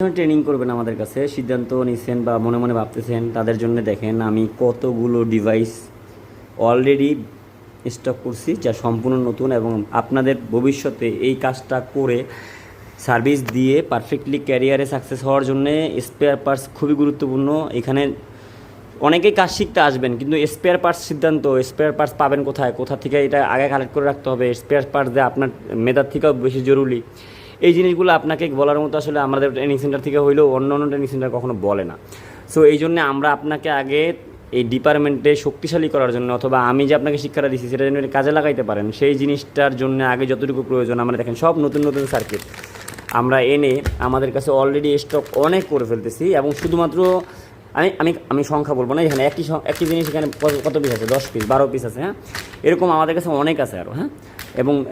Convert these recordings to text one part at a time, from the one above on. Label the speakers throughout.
Speaker 1: Training করবেন আমাদের কাছে। সিদ্ধান্ত নিচ্ছেন বা মনে মনে ভাবতেছেন, তাদের জন্য দেখেন আমি কতগুলো ডিভাইস অলরেডি স্টক করছি, যা সম্পূর্ণ নতুন এবং আপনাদের ভবিষ্যতে এই কাজটা করে সার্ভিস দিয়ে পারফেক্টলি ক্যারিয়ারে সাকসেস হওয়ার জন্য স্পেয়ার পার্টস খুবই গুরুত্বপূর্ণ। এখানে অনেকেই কাজ শিখতে আসবেন, কিন্তু স্পেয়ার পার্টস সিদ্ধান্ত স্পেয়ার পার্টস পাবেন কোথায়? কোথা থেকে এটা আগে কালেক্ট করে রাখতে হবে? স্পেয়ার পার্টস যে আপনার মেধার থেকেও বেশি জরুরি। এই জিনিসগুলো আপনাকে বলার মতো আসলে আমাদের ট্রেনিং সেন্টার থেকে হইলেও অন্য অন্য ট্রেনিং সেন্টার কখনো বলে না। সো এই জন্য আমরা আপনাকে আগে এই ডিপার্টমেন্টে শক্তিশালী করার জন্য অথবা আমি যে আপনাকে শিক্ষাটা দিচ্ছি সেটা যেন কাজে লাগাইতে পারেন, সেই জিনিসটার জন্য আগে যতটুকু প্রয়োজন, আমরা দেখেন সব নতুন নতুন সার্কিট আমরা এনে আমাদের কাছে অলরেডি স্টক অনেক করে ফেলতেছি এবং শুধুমাত্র আমি আমি আমি সংখ্যা বলব না, এখানে একটি একই জিনিস এখানে কত- পিস আছে? দশ পিস বারো পিস আছে হ্যাঁ? এরকম আমাদের কাছে অনেক আছে আরও হ্যাঁ? এবং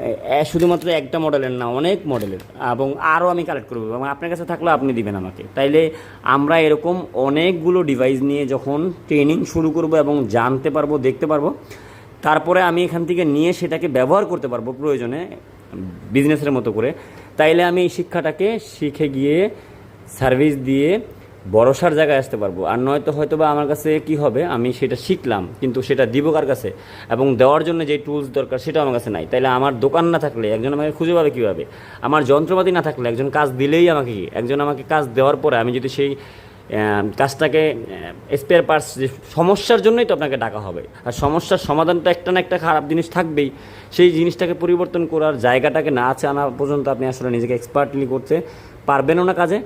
Speaker 1: শুধুমাত্র একটা মডেলের না, অনেক মডেলের এবং আরও আমি কালেক্ট করব, এবং আপনার কাছে থাকলেও আপনি দিবেন আমাকে। তাইলে আমরা এরকম অনেকগুলো ডিভাইস নিয়ে যখন ট্রেনিং শুরু করব এবং জানতে পারব, দেখতে পারব, তারপরে আমি এখান থেকে নিয়ে সেটাকে ব্যবহার করতে পারব প্রয়োজনে বিজনেসের মতো করে, তাইলে আমি এই শিক্ষাটাকে শিখে গিয়ে সার্ভিস দিয়ে ভরসার জায়গায় আসতে পারব। আর নয়তো হয়তো বা আমার কাছে কি হবে? আমি সেটা শিখলাম, কিন্তু সেটা দিব কার কাছে? এবং দেওয়ার জন্য যে টুলস দরকার সেটা আমার কাছে নাই। তাইলে আমার দোকান না থাকলে একজন আমাকে খুঁজে পাবে কীভাবে? আমার যন্ত্রপাতি না থাকলে একজন কাজ দিলেই আমাকে কি? একজন আমাকে কাজ দেওয়ার পরে আমি যদি সেই কাজটাকে স্পেয়ার পার্টস যে সমস্যার জন্যই তো আপনাকে ডাকা হবে। আর সমস্যার সমাধান তো একটা না একটা খারাপ জিনিস থাকবেই। সেই জিনিসটাকে পরিবর্তন করার জায়গাটাকে না আছে আনা পর্যন্ত আপনি আসলে নিজেকে এক্সপার্টলি করতে পারবেনও না কাজে।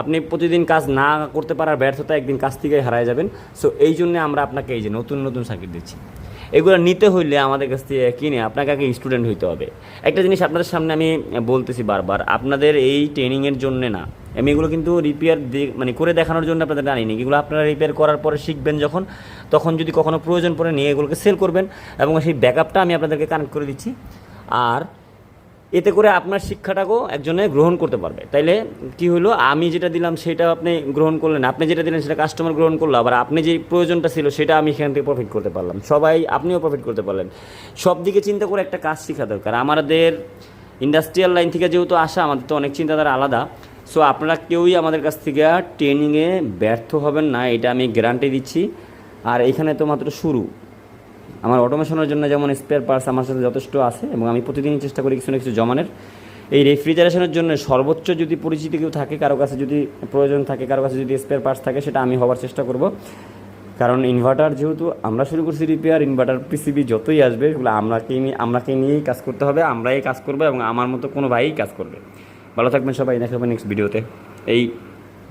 Speaker 1: আপনি প্রতিদিন কাজ না করতে পারার ব্যর্থতা একদিন কাজ থেকেই হারায় যাবেন। সো এই জন্য আমরা আপনাকে এই যে নতুন নতুন সার্কিট দিচ্ছি। এগুলো নিতে হইলে আমাদের কাছ থেকে কিনে আপনাকে আগে স্টুডেন্ট হইতে হবে। একটা জিনিস আপনাদের সামনে আমি বলতেছি বারবার, আপনাদের এই ট্রেনিংয়ের জন্য না। আমি এগুলো কিন্তু রিপেয়ার মানে করে দেখানোর জন্য আপনাদের আনিনি এগুলো আপনারা রিপেয়ার করার পরে শিখবেন যখন, তখন যদি কখনো প্রয়োজন পড়ে নিয়ে এগুলোকে সেল করবেন এবং সেই ব্যাকআপটা আমি আপনাদেরকে কানেক্ট করে দিচ্ছি। আর এতে করে আপনার শিক্ষাটাকেও একজনে গ্রহণ করতে পারবে। তাইলে কি হলো আমি যেটা দিলাম সেটা আপনি গ্রহণ করলেন, আপনি যেটা দিলেন সেটা কাস্টমার গ্রহণ করল, আবার আপনি যে প্রয়োজনটা ছিল সেটা আমি এখান থেকে প্রফিট করতে পারলাম। সবাই আপনিও প্রফিট করতে পারলেন। সব দিকে চিন্তা করে একটা কাজ শেখা দরকার। আমাদের ইন্ডাস্ট্রিয়াল লাইন থেকে যেহেতু আসা, আমাদের তো অনেক চিন্তাধারা আলাদা। সো আপনারা কেউই আমাদের কাছ থেকে ট্রেনিংয়ে ব্যর্থ হবেন না, এটা আমি গ্যারান্টি দিচ্ছি। আর এখানে তো মাত্র শুরু। আমার অটোমেশনের জন্য যেমন স্পেয়ার পার্টস আমার সাথে যথেষ্ট আছে এবং আমি প্রতিদিনই চেষ্টা করি কিছু না কিছু জমানের। এই রেফ্রিজারেশনের জন্য সর্বোচ্চ যদি পরিচিতি কেউ থাকে, কারও কাছে যদি প্রয়োজন থাকে, কারও কাছে যদি স্পেয়ার পার্টস থাকে, সেটা আমি হওয়ার চেষ্টা করব। কারণ ইনভার্টার যেহেতু আমরা শুরু করছি রিপেয়ার ইনভার্টার পিসিবি যতই আসবে সেগুলো আমরাকে নিয়ে, আমরাকে নিয়েই কাজ করতে হবে, আমরাই কাজ করব এবং আমার মতো কোনো ভাইই কাজ করবে। ভালো থাকবেন সবাই, দেখা হবে নেক্সট ভিডিওতে এই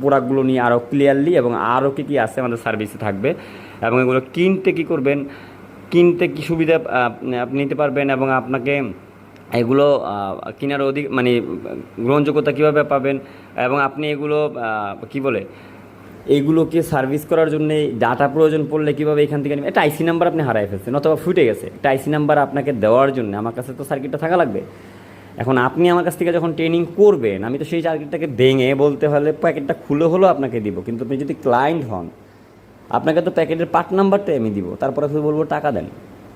Speaker 1: প্রোডাক্টগুলো নিয়ে আরও ক্লিয়ারলি এবং আরও কী কী আছে আমাদের সার্ভিসে থাকবে এবং এগুলো কিনতে কী করবেন কিনতে কী সুবিধা আপনি নিতে পারবেন এবং আপনাকে এগুলো কেনার অধিক মানে গ্রহণযোগ্যতা কীভাবে পাবেন এবং আপনি এগুলো কি বলে, এগুলোকে সার্ভিস করার জন্য ডাটা প্রয়োজন পড়লে কীভাবে এখান থেকে নেবেন? একটা আইসি নাম্বার আপনি হারাই ফেলছেন অথবা ফুটে গেছে। একটা আইসি নাম্বার আপনাকে দেওয়ার জন্য, আমার কাছে তো সার্কিটটা থাকা লাগবে। এখন আপনি আমার কাছ থেকে যখন ট্রেনিং করবেন, আমি তো সেই সার্কিটটাকে ভেঙে বলতে হলে প্যাকেটটা খুলে হলেও আপনাকে দিব। কিন্তু আপনি যদি ক্লায়েন্ট হন আপনাকে তো প্যাকেটের পার্ট নাম্বারটাই আমি দিব, তারপরে শুধু বলব টাকা দেন।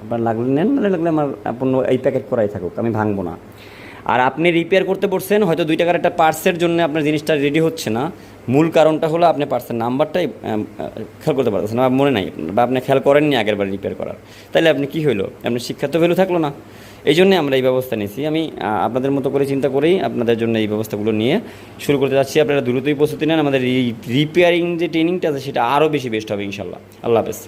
Speaker 1: আপনার লাগলে নেন, নাহলে লাগলে আমার পণ্য এই প্যাকেট করাই থাকুক, আমি ভাঙবো না। আর আপনি রিপেয়ার করতে পড়ছেন হয়তো দুই টাকার একটা পার্সের জন্য আপনার জিনিসটা রেডি হচ্ছে না। মূল কারণটা হলো আপনি পার্সের নাম্বারটাই খেয়াল করতে পারতেছেন না, বা মনে নাই, বা আপনি খেয়াল করেননি আগের বার রিপেয়ার করার। তাহলে আপনি কী হইল? আপনার শিক্ষার তো ভ্যালু থাকল না। এই জন্যে আমরা এই ব্যবস্থা নিয়েছি। আমি আপনাদের মতো করে চিন্তা করেই আপনাদের জন্য এই ব্যবস্থাগুলো নিয়ে শুরু করতে যাচ্ছি। আপনারা দ্রুতই প্রস্তুতি নেন। আমাদের এই রিপেয়ারিং যে ট্রেনিংটা আছে, সেটা আরও বেশি বেস্ট হবে ইনশাল্লাহ আল্লাহ হাফেজ।